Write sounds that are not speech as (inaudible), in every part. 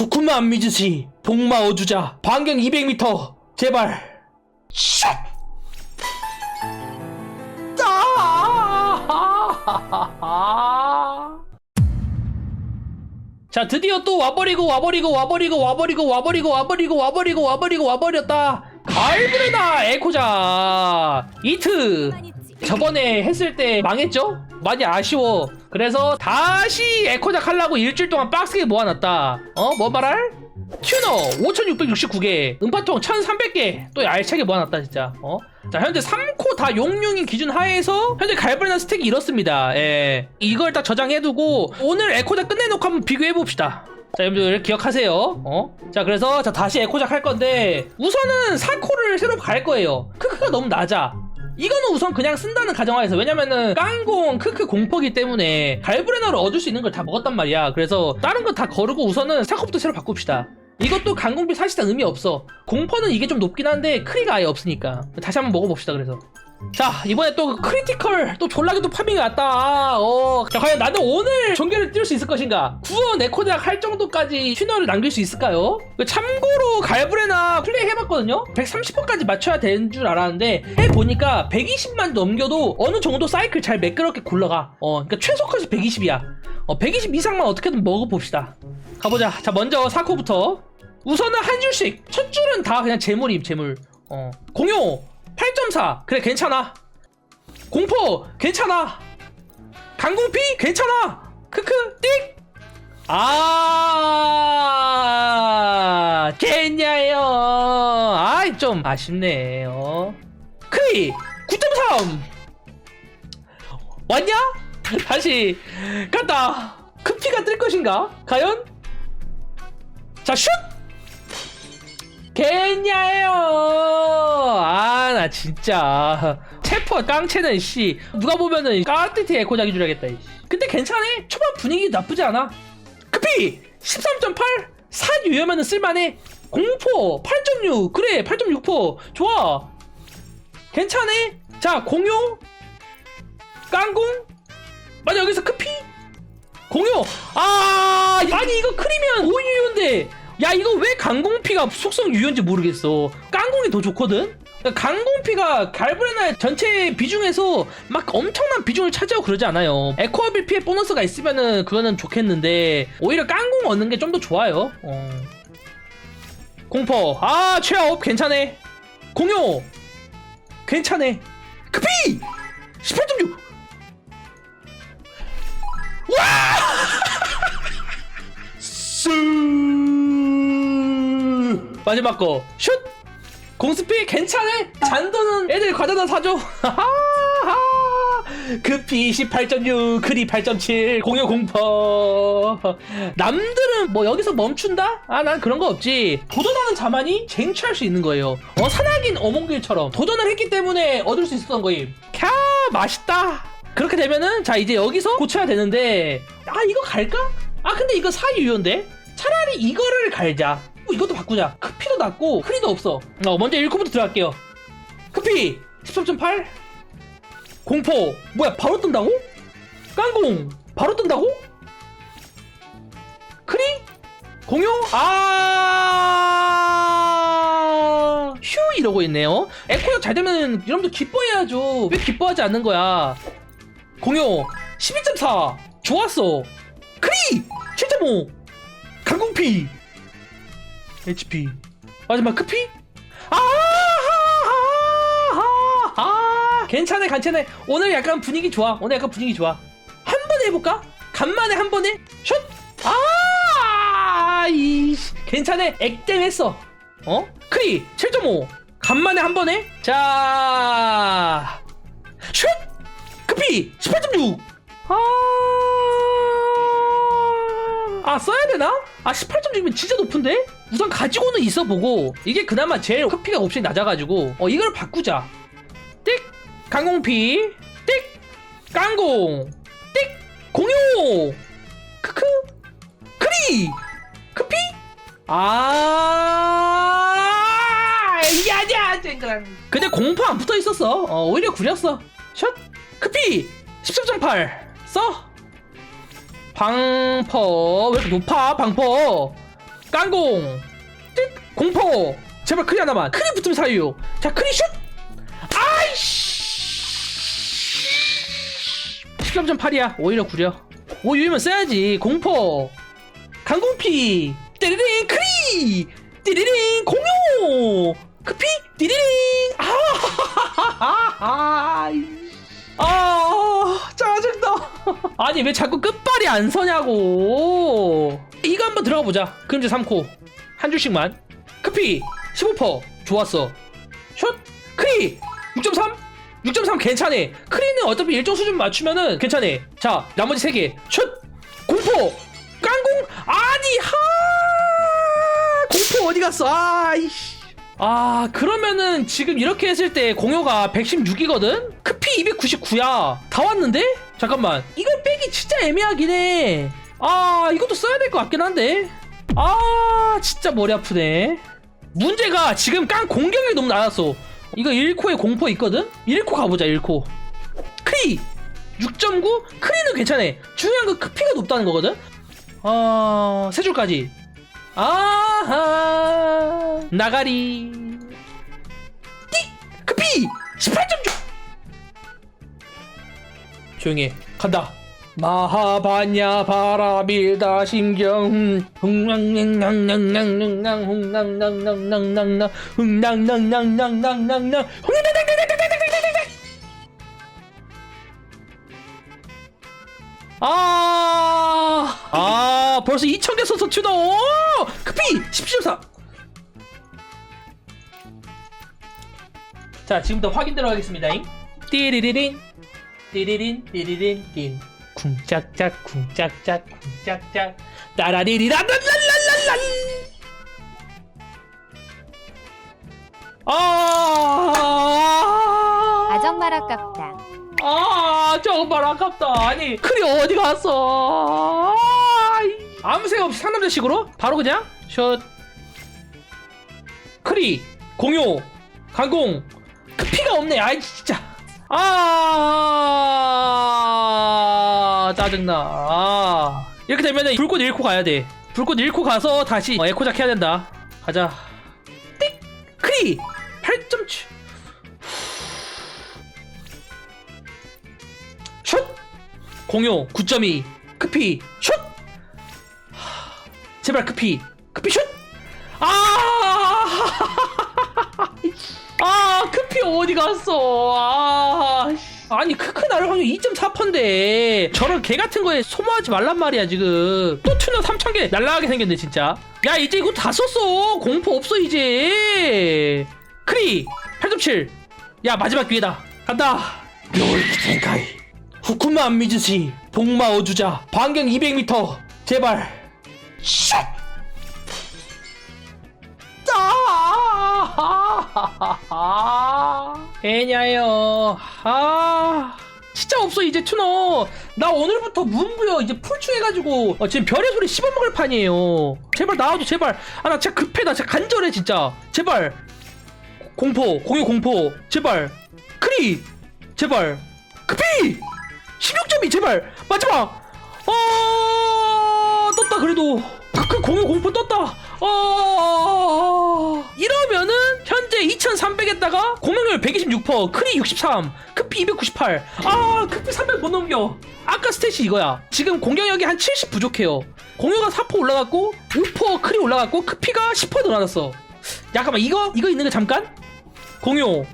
후쿠마 안 믿으시 복마 어주자 반경 200m 제발 샷! 아! (laughs) 자 드디어 또 와버리고 와버리고 와버리고 와버리고 와버리고 와버리고 와버리고 와버리고 와버렸다 갈브레나 에코자 이트 저번에 했을 때 망했죠? 많이 아쉬워. 그래서 다시 에코작 하려고 일주일 동안 빡세게 모아놨다. 어? 뭐 말할? 튜너 5669개. 음파통 1300개. 또 알차게 모아놨다 진짜. 어? 자 현재 3코 다 용융인 기준 하에서 현재 갈브레나 스택이 이렇습니다. 예. 이걸 딱 저장해두고 오늘 에코작 끝내놓고 한번 비교해봅시다. 자 여러분들 기억하세요. 어? 자 그래서 자 다시 에코작 할 건데 우선은 4코를 새로 갈 거예요. 크크가 너무 낮아 이거는 우선 그냥 쓴다는 가정하에서. 왜냐면은 깡공 크크 공포기 때문에 갈브레나를 얻을 수 있는 걸 다 먹었단 말이야. 그래서 다른 거 다 거르고 우선은 사코부터 새로 바꿉시다. 이것도 강공비 사실상 의미 없어. 공포는 이게 좀 높긴 한데 크리가 아예 없으니까. 다시 한번 먹어봅시다 그래서 자 이번에 또 크리티컬 또 졸라게 또 파밍이 왔다. 어. 자 과연 나는 오늘 전개를 띄울 수 있을 것인가? 구원 네코작 할 정도까지 튜너를 남길 수 있을까요? 참고로 갈브레나 플레이 해봤거든요? 130번까지 맞춰야 되는 줄 알았는데 해보니까 120만 넘겨도 어느 정도 사이클 잘 매끄럽게 굴러가. 어 그러니까 최소까지 120이야. 어, 120 이상만 어떻게든 먹어봅시다. 가보자. 자 먼저 사코부터. 우선은 한 줄씩. 첫 줄은 다 그냥 재물임 재물. 어. 공유 8.4 그래 괜찮아 공포 괜찮아 강공피 괜찮아 크크 띡 아, 겠냐요. 아이, 좀 아쉽네, 어. 크리! 9.3! 왔냐? (laughs) 다시, 갔다! 크피가 뜰 것인가? 과연? 자, 슛! 겠냐요. 아, 나 진짜. 체포 깡체는, 씨. 누가 보면은, 까르티티 에코작이 줄 알겠다, 이 씨. 근데 괜찮아. 초반 분위기 나쁘지 않아. 크피 13.8 4 유여면은 쓸만해 공포 8.6 그래 8.6포 좋아 괜찮네 자 공유 깡공 맞아 여기서 크피 공유 아 아니 이거 크리면 5유효인데 야 이거 왜 강공피가 속성 유효인지 모르겠어 깡공이 더 좋거든 강공피가 갈브레나의 전체 비중에서 막 엄청난 비중을 차지하고 그러지 않아요. 에코어빌 피해 보너스가 있으면은 그거는 좋겠는데 오히려 깡공 얻는 게 좀 더 좋아요. 어. 공포 아 최업 괜찮네. 공유 괜찮네. 크피 18.6 와! (laughs) 스 마지막 거. 슛! 공스피 괜찮네 잔돈은 애들 과자나 사줘. 급히 18.6 크리 8.7 공유 공포. 남들은 뭐 여기서 멈춘다? 아 난 그런 거 없지. 도전하는 자만이 쟁취할 수 있는 거예요. 어 산악인 어몽길처럼 도전을 했기 때문에 얻을 수 있었던 거임. 캬 맛있다. 그렇게 되면은 자 이제 여기서 고쳐야 되는데. 아 이거 갈까? 아 근데 이거 사유효인데? 차라리 이거를 갈자 어, 이것도 바꾸자. 크피도 낮고 크리도 없어. 어, 먼저 1코부터 들어갈게요. 크피! 13.8 공포! 뭐야 바로 뜬다고? 깡공 바로 뜬다고? 크리? 공유? 아... 휴! 이러고 있네요. 에코가 잘 되면 여러분들 기뻐해야죠. 왜 기뻐하지 않는 거야? 공유 12.4 좋았어. 크리! 7.5 강공피 HP 마지막 크피 아, 아, 아, 괜찮아 괜찮아. 오늘 약간 분위기 좋아. 오늘 약간 분위기 좋아. 한 번에 해볼까? 간만에 한 번에? 슛아이 괜찮아. 액땜 했어. 어? 크리 7.5 간만에 한 번에? 자슛! 크피 18.6 아... 아 써야 되나? 아 18.6이면 진짜 높은데? 우선 가지고는 있어 보고 이게 그나마 제일 크피가 옵션이 낮아가지고 어 이걸 바꾸자. 띡! 강공피. 띡! 깡공. 띡! 공유. 크크. 크리. 크피. 아. 야야. 쨍그랑. 근데 공포 안 붙어 있었어. 어 오히려 구렸어. 샷. 크피. 13.8 써. 방퍼. 왜 이렇게 높아? 방퍼 깡공. 띡 공포. 제발 크리 하나만. 크리 붙으면 사유. 자 크리 슛. 아이씨. 13.8이야. 오히려 구려. 오 유이면 써야지. 공포. 강공피. 띠리링 크리. 띠리링 공유. 크피 띠리링. 아하하하하 (laughs) 아 짜증나. 아니 왜 자꾸 끝발이 안 서냐고 이거 한번 들어가 보자. 그림자 3코. 한 줄씩만. 크피 15% 좋았어. 슛 크리 6.3 6.3 괜찮네 크리는 어차피 일정 수준 맞추면은 괜찮네 자 나머지 3개. 슛 공포. 깡공. 아니 하. 공포 어디 갔어? 아이씨. 아 그러면은 지금 이렇게 했을 때 공효가 116이거든? 크피 299야. 다 왔는데? 잠깐만. 이거 빼기 진짜 애매하긴 해 아 이것도 써야 될 것 같긴 한데. 아 진짜 머리 아프네. 문제가 지금 깡 공격력이 너무 낮았어 이거 1코에 공포 있거든? 1코 가보자 1코. 크리 6.9 크리는 괜찮아. 중요한 건 크피가 높다는 거거든? 아세 줄까지. 아하! 나가리. 띡 크피! 18.6 조용히 해. 간다 마하바냐 바라밀다 심경 흥낭낭낭낭낭낭 흥낭낭낭낭낭낭 흥낭낭낭낭낭낭낭 아, 아, 벌써 2,000개 썼어, 튜너! 오! 크피! 17.4! 자, 지금부터 확인 들어가겠습니다. 잉. 띠리리린, 띠리린, 띠리린, 딘. 쿵짝짝, 쿵짝짝, 쿵짝짝. 따라리리라 랄랄랄랄! 아! 아 정말 아깝다. 아 정말 아깝다 아니 크리 어디 갔어. 아무 생각 없이 상남자식으로 바로 그냥 슛 크리 공유 강공 그 피가 없네 아이 진짜 아 짜증나 아. 이렇게 되면은 불꽃 잃고 가야 돼 불꽃 잃고 가서 다시 어, 에코작 해야 된다 가자 띡 크리 8.7 슛! 공유 9.2 크피 슛! 하, 제발 크피 크피 슛! 아! (laughs) 아 크피 어디 갔어 아 아니 크크 나를 확률 2.4%인데. 저런 개 같은 거에 소모하지 말란 말이야 지금. 또 튜너 3,000개. 날라가게 생겼네 진짜. 야 이제 이거 다 썼어. 공포 없어 이제. 크리 8.7 야 마지막 기회다. 간다. 롤키 텐카이. 후쿠마 안 미즈시 복마 어주자 반경 200m 제발. 슛 (laughs) 아, 애냐요. 아, 진짜 없어 이제 투너. 나 오늘부터 문부여 이제 풀충 해가지고 어, 지금 별의 소리 씹어먹을 판이에요. 제발 나와줘 제발. 아 나 진짜 급해 나 진짜 간절해 진짜. 제발. 공포 공유 공포 제발. 크리 제발. 크피 16점이 제발 마지막. 어 떴다 그래도. 그 공유 공포 떴다. 어 이러면은 현재 2,300에다가 공격률 126%, 크리 63, 크피 298. 아 크피 300 못 넘겨. 아까 스탯이 이거야. 지금 공격력이 한 70 부족해요. 공유가 4% 올라갔고 6% 크리 올라갔고 크피가 10% 늘어났어. 잠깐만 이거 이거 있는 거 잠깐. 공유.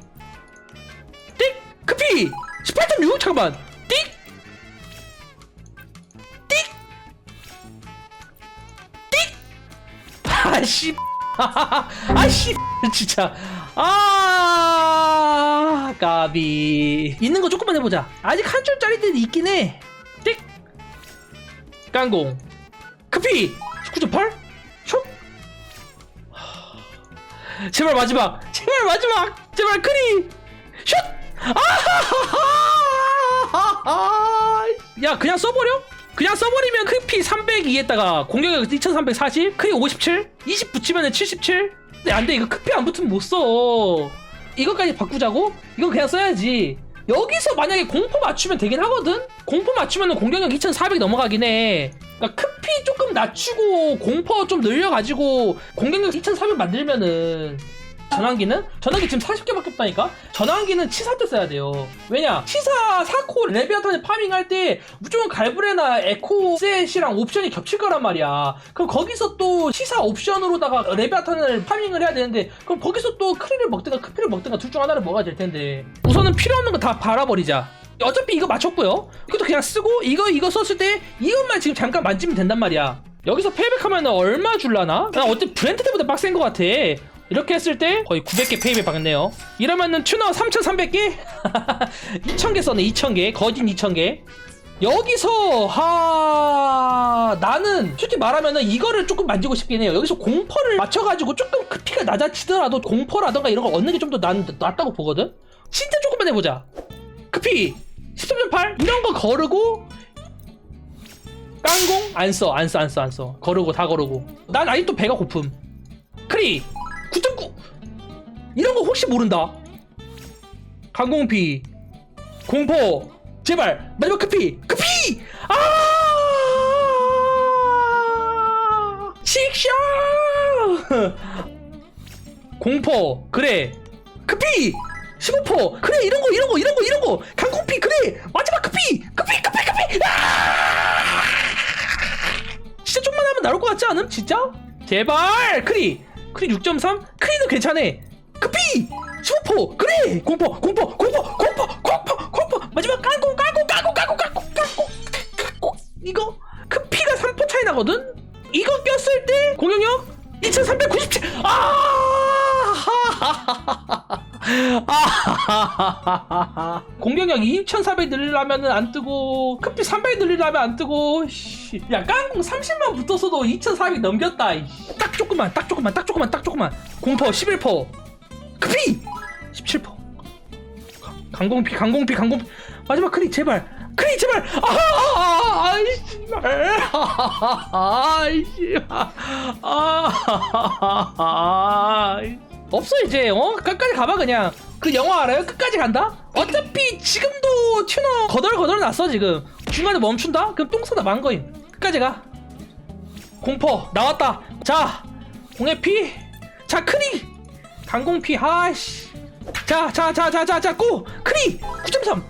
띡 크피 18.6 잠깐만. 아씨. (laughs) 아씨. 진짜. 아 까비. 있는 거 조금만 해보자. 아직 한 줄짜리들이 있긴 해. 띡! 깡공. 크피 19.8 촉 제발 마지막. 제발 마지막. 제발 크리. 슛. 아하하하 (laughs) 야 그냥 써버려 그냥 써버리면 크피 302에다가 공격력 2340 크리 57 20 붙이면 77 근데 안 돼 이거 크피 안 붙으면 못 써 이거까지 바꾸자고? 이건 그냥 써야지 여기서 만약에 공포 맞추면 되긴 하거든? 공포 맞추면 공격력 2400 넘어가긴 해. 그러니까 크피 조금 낮추고 공포 좀 늘려가지고 공격력 2400 만들면은 전환기는? 전환기 지금 40개밖에 없다니까? 전환기는 치사 때 써야 돼요. 왜냐? 치사 4코 레비아탄을 파밍할 때 무조건 갈브레나 에코 셋이랑 옵션이 겹칠 거란 말이야. 그럼 거기서 또 치사 옵션으로다가 레비아탄을 파밍을 해야 되는데 그럼 거기서 또 크리를 먹든가 크피를 먹든가 둘 중 하나를 먹어야 될 텐데 우선은 필요 없는 거 다 발아버리자. 어차피 이거 맞췄고요. 이것도 그냥 쓰고 이거 이거 썼을 때 이것만 지금 잠깐 만지면 된단 말이야. 여기서 페이백하면 얼마 줄라나? 난 어때 브랜드 때보다 빡센 것 같아. 이렇게 했을 때 거의 900개 페이백 박았네요. 이러면은 튜너 3,300개? 2,000개 썼네 2,000개. 거진 2,000개. 여기서 하 나는 솔직히 말하면은 이거를 조금 만지고 싶긴 해요. 여기서 공퍼를 맞춰가지고 조금 그 피가 낮아지더라도 공퍼라던가 이런 거 얻는 게 좀 더 낫다고 보거든. 진짜 조금만 해보자. 크피 13.8 이런 거 거르고 깡공 안 써 안 써 안 써 안써 거르고 다 거르고 난 아직도 배가 고픔 크리 9.9 이런 거 혹시 모른다? 강공피 공포 제발 마지막 크피 크피 아! 식샤 공포 그래 크피 15% 그래 이런 거 이런 거 이런 거 이런 거! 강공피 그래 마지막 크피 크피 크피 크피 아! 진짜 좀만 하면 나올 것 같지 않음? 진짜? 제발 크리 크리 6.3 크리도 괜찮아. 크피! 15% 그래! 공포 공포 공포 공포 공포 공포. 마지막 깡공 깡공 깡공 깡공 깡공 깡공 깡공 이거? 크피가 3% 차이 나거든? 이거 꼈을 때 공격력 2397 아! (laughs) 아! 공격력 2400 늘리려면 안 뜨고 크피 300 늘리려면 안 뜨고 씨. 야 깡공 30만 붙었어도 2400 넘겼다 이씨. 딱 조금만 딱 조금만 딱 조금만 딱 조금만. 공퍼 11퍼 크피 17퍼 강공피 강공피 강공피 마지막 크리 제발. 크리 제발! 아아아 아이씨발. 아이씨발. 아 없어 이제 어 끝까지 가봐 그냥 그 영화 알아요 끝까지 간다 어차피 지금도 튜너 거덜거덜 났어 지금 중간에 멈춘다 그럼 똥 싸다 만 거임 끝까지 가 공포 나왔다 자 공의 피 자 크리 강공피 아씨 자 자 자 자 자 자고 크리 9.3슛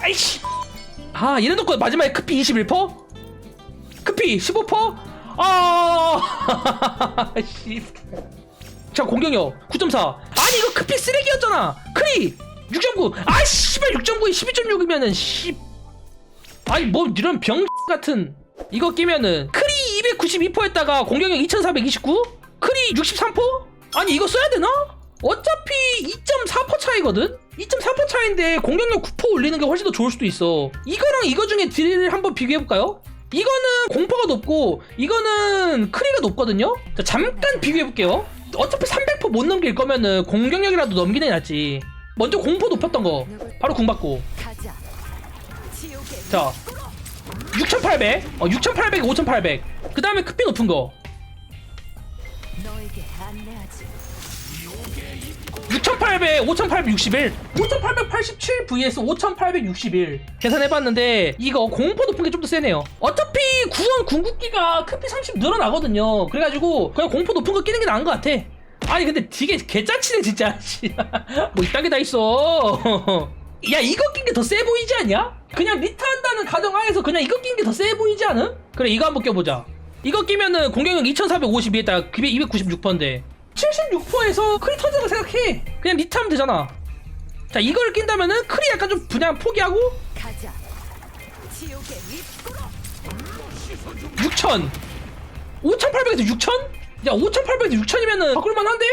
아이씨 아 이래놓고 마지막에 크피 21%? 크피 15%? 아 (laughs) 씨. 자 공격력 9.4 아니 이거 크피 쓰레기였잖아 크리 6.9 아 씨발 6.9에 12.6이면은 씨 아니 뭐 이런 병 (laughs) 같은 이거 끼면은 크리 292%했다가 공격력 2429 크리 63% 아니 이거 써야 되나? 어차피 2.4% 차이거든? 2.4% 차이인데 공격력 9% 올리는 게 훨씬 더 좋을 수도 있어 이거랑 이거 중에 딜 한번 비교해볼까요? 이거는 공포가 높고 이거는 크리가 높거든요? 자, 잠깐 비교해 볼게요. 어차피 300%못 넘길 거면은 공격력이라도 넘기는 게 낫지. 먼저 공포 높였던 거. 바로 궁 받고. 자. 6800, 어 6800, 5800. 그 다음에 크피 높은 거. 너에게 안내하지. 6800, 5861. 5887 vs 5861. 계산해봤는데 이거 공포 높은 게 좀 더 세네요. 어차피 구원 궁극기가 크피 30 늘어나거든요. 그래가지고 그냥 공포 높은 거 끼는 게 나은 것 같아. 아니 근데 되게 개짜치네 진짜. (laughs) 뭐 이딴 게 다 있어. (laughs) 야 이거 낀 게 더 세 보이지 않냐? 그냥 리타 한다는 가정하에서 그냥 이거 낀 게 더 세 보이지 않음? 그래 이거 한번 껴보자 이거 끼면은 공격력 2452에다가 296%인데 76%에서 크리 거 생각해. 그냥 리타 하면 되잖아. 자 이걸 낀다면은 크리 약간 좀 그냥 포기하고 가자. 지옥의 윗구로. 6000 5800에서 6000? 야 5800에서 6000이면은 바꿀만 한데?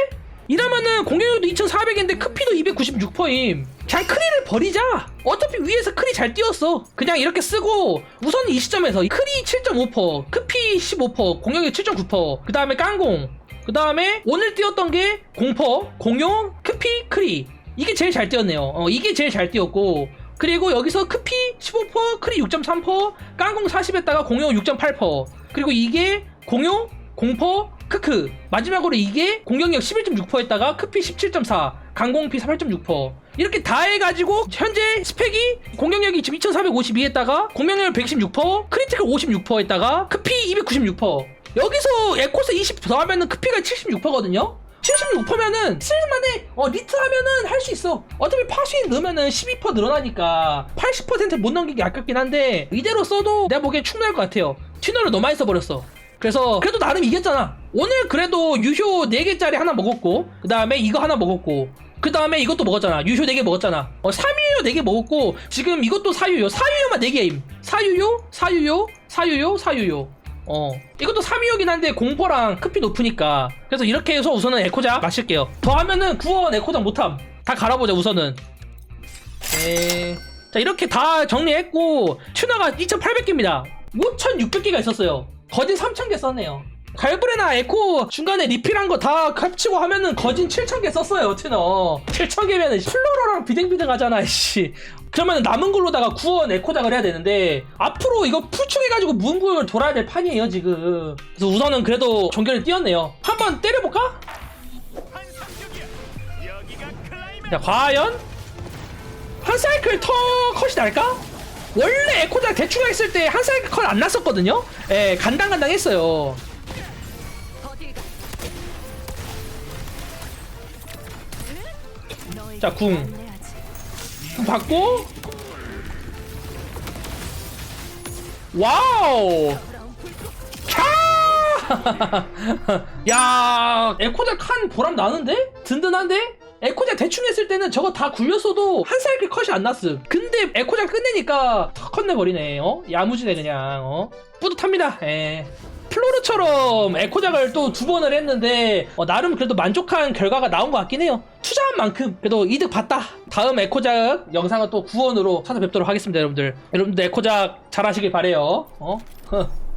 이러면은 공격력도 2400인데 크피도 296%임. 그냥 크리를 버리자. 어차피 위에서 크리 잘 띄웠어. 그냥 이렇게 쓰고 우선 이 시점에서 크리 7.5% 크피 15% 공격력 7.9%그 다음에 깡공 그 다음에 오늘 띄웠던 게 공퍼 공용 크피 크리. 이게 제일 잘 띄었네요. 어, 이게 제일 잘 띄었고 그리고 여기서 크피 15%, 크리 6.3%, 깡공 40에다가 공용 6.8%. 그리고 이게 공용, 공포, 크크. 마지막으로 이게 공격력 11.6%에다가 크피 17.4 강공피 8.6% 이렇게 다 해가지고 현재 스펙이 공격력이 지금 2452에다가 공격력 116% 크리티컬 56%에다가 크피 296% 여기서 에코스 20 더하면은 크피가 76%거든요? 76%면은 쓸만해 어 리트 하면은 할 수 있어. 어차피 파수인 넣으면은 12% 늘어나니까 80%못 넘기기 아깝긴 한데 이대로 써도 내가 보기엔 충분할 것 같아요. 튜너를 너무 많이 써버렸어. 그래서 그래도 나름 이겼잖아. 오늘 그래도 유효 4개짜리 하나 먹었고 그 다음에 이거 하나 먹었고 그 다음에 이것도 먹었잖아. 유효 4개 먹었잖아. 어 3유효 4개 먹었고 지금 이것도 4유효. 4유효만 4개임 4유효 4유효 4유효 4유효 어. 이것도 3위이긴 한데 공포랑 크피 높으니까. 그래서 이렇게 해서 우선은 에코작 마실게요. 더 하면은 구원 에코작 못함. 다 갈아보자 우선은. 네. 자 이렇게 다 정리했고 튜너가 2800개입니다. 5600개가 있었어요. 거진 3000개 썼네요 갈브레나 에코 중간에 리필한 거다 합치고 하면은 거진 7000개 썼어요 튜너. 7000개면은 플로로랑 비등비등 하잖아 씨. 그러면 남은 걸로다가 구원 에코작을 해야 되는데 앞으로 이거 풀충해가지고 무궁구역을 돌아야 될 판이에요 지금. 그래서 우선은 그래도 종결을 띄웠네요. 한번 때려볼까? 자 과연? 한 사이클 터 컷이 날까? 원래 에코작 대충 했을 때 한 사이클 컷 안 났었거든요? 예 간당간당 했어요 자, 궁. 안내하지. 받고 와우. 캬! (laughs) 야, 에코자 칸 보람 나는데? 든든한데? 에코자 대충 했을 때는 저거 다 굴렸어도 한 사이클 컷이 안 났음. 근데 에코자 끝내니까 턱 컷내버리네, 어? 야무지네, 그냥, 어? 뿌듯합니다, 예. 플로르처럼 에코작을 또 두 번을 했는데, 어, 나름 그래도 만족한 결과가 나온 것 같긴 해요. 투자한 만큼 그래도 이득 봤다. 다음 에코작 영상은 또 구원으로 찾아뵙도록 하겠습니다, 여러분들. 여러분들 에코작 잘 하시길 바래요 어? (laughs)